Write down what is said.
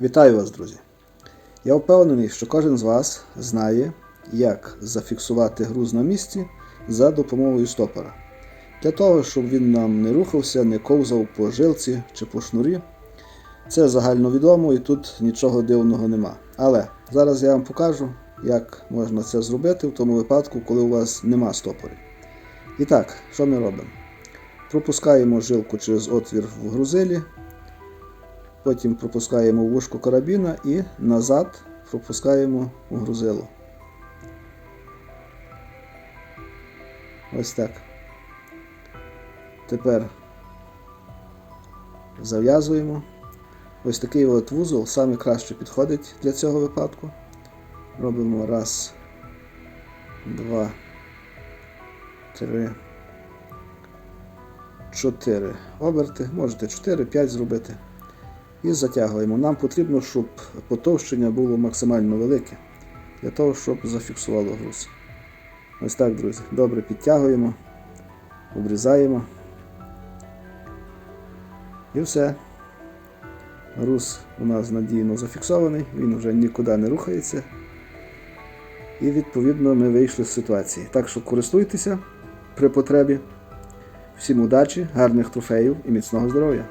Вітаю вас, друзі! Я впевнений, що кожен з вас знає, як зафіксувати груз на місці за допомогою стопора. Для того, щоб він нам не рухався, не ковзав по жилці чи по шнурі. Це загальновідомо і тут нічого дивного нема. Але зараз я вам покажу, як можна це зробити в тому випадку, коли у вас нема стопорів. І так, що ми робимо? Пропускаємо жилку через отвір в грузилі, потім пропускаємо в вушко карабіна і назад пропускаємо у грузило. Ось так. Тепер зав'язуємо. Ось такий от вузол саме краще підходить для цього випадку. Робимо раз, два, три, чотири оберти. Можете 4-5 зробити. І затягуємо. Нам потрібно, щоб потовщення було максимально велике, для того, щоб зафіксувало груз. Ось так, друзі. Добре підтягуємо, обрізаємо. І все. Груз у нас надійно зафіксований, він вже нікуди не рухається. І відповідно ми вийшли з ситуації. Так що користуйтеся при потребі. Всім удачі, гарних трофеїв і міцного здоров'я!